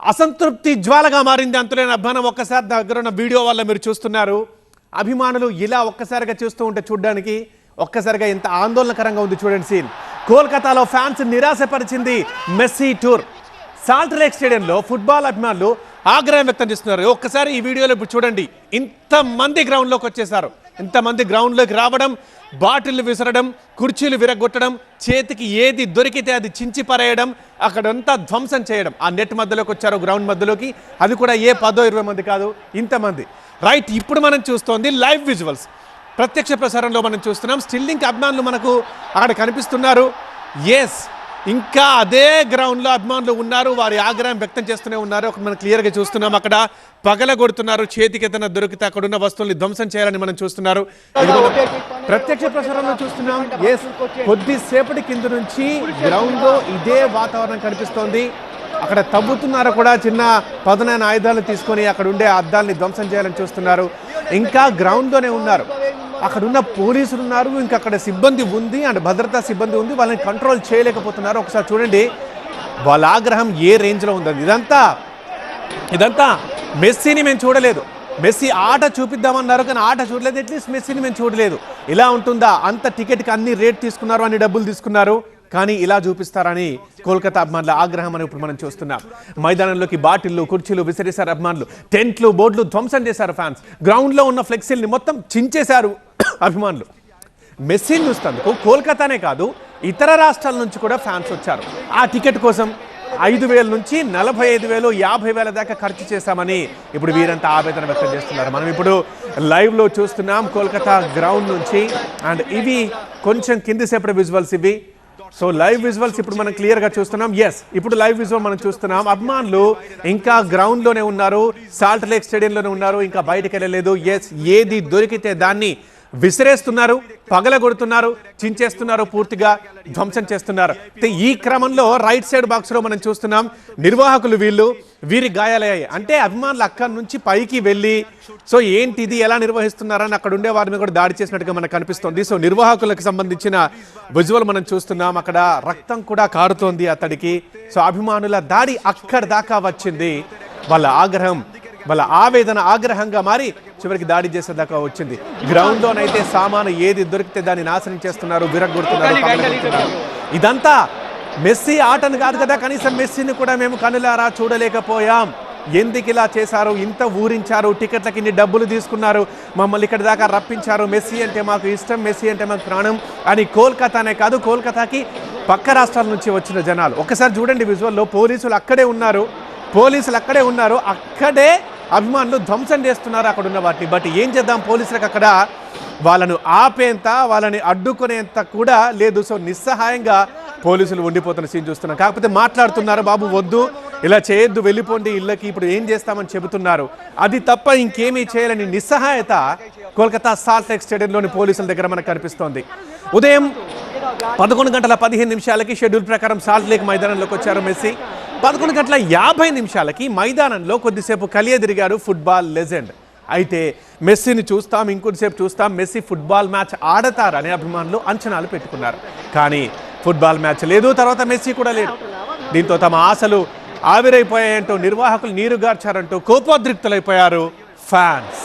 అసంతృప్తి జ్వాలగా మారింది అంతులేని అభిమానం. ఒక్కసారి దగ్గర ఉన్న వీడియో వల్ల మీరు చూస్తున్నారు. అభిమానులు ఇలా ఒక్కసారిగా చూస్తూ ఉంటే చూడడానికి ఒక్కసారిగా ఎంత ఆందోళనకరంగా ఉంది చూడండి సీన్. కోల్కతాలో ఫ్యాన్స్ నిరాశపరిచింది మెస్సీ టూర్. సాల్ట్ లేక్ స్టేడియంలో ఫుట్బాల్ అభిమానులు ఆగ్రహం వ్యక్తం చేస్తున్నారు. ఒక్కసారి ఈ వీడియోలో ఇప్పుడు చూడండి. ఇంతమంది గ్రౌండ్లోకి వచ్చేసారు. ఇంతమంది గ్రౌండ్లోకి రావడం బాటిల్ విసరడం కుర్చీలు విరగొట్టడం చేతికి ఏది దొరికితే అది చించి పరేయడం అక్కడంతా ధ్వంసం చేయడం. ఆ నెట్ మధ్యలోకి వచ్చారు గ్రౌండ్ మధ్యలోకి. అది కూడా ఏ పదో ఇరవై మంది కాదు ఇంతమంది. రైట్ ఇప్పుడు మనం చూస్తోంది లైవ్ విజువల్స్. ప్రత్యక్ష ప్రసారంలో మనం చూస్తున్నాం. స్టిల్లింగ్ అభిమానులు మనకు అక్కడ కనిపిస్తున్నారు. ఎస్ ఇంకా అదే గ్రౌండ్లో అభిమానులు ఉన్నారు. వారి ఆగ్రహం వ్యక్తం చేస్తూనే ఉన్నారు. ఒక మనం క్లియర్గా చూస్తున్నాం. అక్కడ పగల కొడుతున్నారు. చేతికి ఏదైనా దొరికితే అక్కడున్న వస్తువుల్ని ధ్వంసం చేయాలని మనం చూస్తున్నారు. ప్రత్యక్ష ప్రసారంలో చూస్తున్నాం. ఎస్ కొద్దిసేపటి కింద నుంచి గ్రౌండ్లో ఇదే వాతావరణం కనిపిస్తోంది. అక్కడ తవ్వుతున్నారు కూడా చిన్న పదునైన ఆయుధాలు తీసుకొని అక్కడ ఉండే అద్దాలని ధ్వంసం చేయాలని చూస్తున్నారు. ఇంకా గ్రౌండ్లోనే ఉన్నారు. అక్కడ ఉన్న పోలీసులు ఉన్నారు ఇంకా అక్కడ సిబ్బంది ఉంది అండ్ భద్రతా సిబ్బంది ఉంది వాళ్ళని కంట్రోల్ చేయలేకపోతున్నారు. ఒకసారి చూడండి వాళ్ళ ఆగ్రహం ఏ రేంజ్లో ఉందని ఇదంతా ఇదంతా మెస్సీని మేము చూడలేదు. మెస్సీ ఆట చూపిద్దామన్నారు కానీ ఆట చూడలేదు. అట్లీస్ట్ మెస్సీని మేము చూడలేదు. ఇలా ఉంటుందా? అంత టికెట్కి అన్ని రేట్ తీసుకున్నారు అన్ని డబ్బులు తీసుకున్నారు కానీ ఇలా చూపిస్తారని కోల్కతా అభిమానుల ఆగ్రహం అని ఇప్పుడు మనం చూస్తున్నాం. మైదానంలోకి బాటిల్లు కుర్చీలు విసిరేశారు అభిమానులు. టెంట్లు బోర్డులు ధ్వంసం చేశారు ఫ్యాన్స్. గ్రౌండ్లో ఉన్న ఫ్లెక్సీల్ని మొత్తం చించేశారు. అభిమానులు. మెస్సీని చూస్తందుకు కోల్కతానే కాదు ఇతర రాష్ట్రాల నుంచి కూడా ఫ్యాన్స్ వచ్చారు. ఆ టికెట్ కోసం ఐదు వేల నుంచి నలభై ఐదు వేలు యాభై వేల దాకా ఖర్చు చేశామని ఇప్పుడు వీరంతా ఆవేదన వ్యక్తం చేస్తున్నారు. మనం ఇప్పుడు లైవ్లో చూస్తున్నాం కోల్కతా గ్రౌండ్ నుంచి. అండ్ ఇవి కొంచెం కింది సేపటి విజువల్స్ ఇవి. సో లైవ్ విజువల్స్ ఇప్పుడు మనం క్లియర్గా చూస్తున్నాం. ఎస్ ఇప్పుడు లైవ్ విజువల్ మనం చూస్తున్నాం. అభిమానులు ఇంకా గ్రౌండ్లోనే ఉన్నారు. సాల్ట్ లేక్ స్టేడియంలోనే ఉన్నారు. ఇంకా బయటకు వెళ్ళలేదు. ఎస్ ఏది దొరికితే దాన్ని విసిరేస్తున్నారు పగలగొడుతున్నారు చించేస్తున్నారు పూర్తిగా ధ్వంసం చేస్తున్నారు. ఈ క్రమంలో రైట్ సైడ్ బాక్స్లో మనం చూస్తున్నాం నిర్వాహకులు వీళ్ళు వీరి గాయాలయ్యాయి. అంటే అభిమానులు అక్కడి నుంచి పైకి వెళ్ళి సో ఏంటి ఇది ఎలా నిర్వహిస్తున్నారని అక్కడ ఉండే వారి మీద కూడా దాడి చేసినట్టుగా మనకు కనిపిస్తోంది. సో నిర్వాహకులకు సంబంధించిన విజువల్ మనం చూస్తున్నాం అక్కడ రక్తం కూడా కారుతోంది అతడికి. సో అభిమానుల దాడి అక్కడి దాకా వచ్చింది. వాళ్ళ ఆగ్రహం వాళ్ళ ఆవేదన ఆగ్రహంగా మారి చివరికి దాడి చేసేదాకా వచ్చింది. గ్రౌండ్ లోనైతే సామాను ఏది దొరికితే దాన్ని నాశనం చేస్తున్నారు విరగొడుతున్నారు. ఇదంతా మెస్సీ ఆటను కాదు కదా కనీసం మెస్సీని కూడా మేము కనులారా చూడలేకపోయాం. ఎందుకు ఇలా చేశారు? ఇంత ఊరించారు టికెట్లకి ఇన్ని డబ్బులు తీసుకున్నారు మమ్మల్ని ఇక్కడ దాకా రప్పించారు. మెస్సీ అంటే మాకు ఇష్టం మెస్సీ అంటే మాకు ప్రాణం అని కోల్కతానే కాదు కోల్కతాకి పక్క రాష్ట్రాల నుంచి వచ్చిన జనాలు. ఒకసారి చూడండి విజువల్లో పోలీసులు అక్కడే ఉన్నారు పోలీసులు అక్కడే ఉన్నారు అక్కడే అభిమానులు ధ్వంసం చేస్తున్నారు అక్కడ ఉన్న వాటిని బట్ ఏం చేద్దాం? పోలీసులకు అక్కడ వాళ్ళను ఆపేంత వాళ్ళని అడ్డుకునేంత కూడా లేదు. సో నిస్సహాయంగా పోలీసులు ఉండిపోతున్న సీన్ చూస్తున్నాం కాకపోతే మాట్లాడుతున్నారు బాబు వద్దు ఇలా చేయొద్దు వెళ్ళిపోండి ఇళ్ళకి ఇప్పుడు ఏం చేస్తామని చెబుతున్నారు. అది తప్ప ఇంకేమీ చేయాలని నిస్సహాయత కోల్కతా సాల్ట్ లేక్ స్టేడియంలోని పోలీసుల దగ్గర మనకు కనిపిస్తోంది. ఉదయం పదకొండు గంటల పదిహేను నిమిషాలకి షెడ్యూల్ ప్రకారం సాల్ట్ లేక్ మైదానంలోకి వచ్చారు మెస్సీ. పదకొండు గంటల యాభై నిమిషాలకి మైదానంలో కొద్దిసేపు కలియదిరిగారు ఫుట్బాల్ లెజెండ్. అయితే మెస్సీని చూస్తాం ఇంకొద్దిసేపు చూస్తాం మెస్సీ ఫుట్బాల్ మ్యాచ్ ఆడతారని అభిమానులు అంచనాలు పెట్టుకున్నారు. కానీ ఫుట్బాల్ మ్యాచ్ లేదు తర్వాత మెస్సీ కూడా లేదు. దీంతో తమ ఆశలు ఆవిరైపోయాయంటూ నిర్వాహకులు నీరుగార్చారంటూ కోపోద్రిక్తులైపోయారు ఫ్యాన్స్.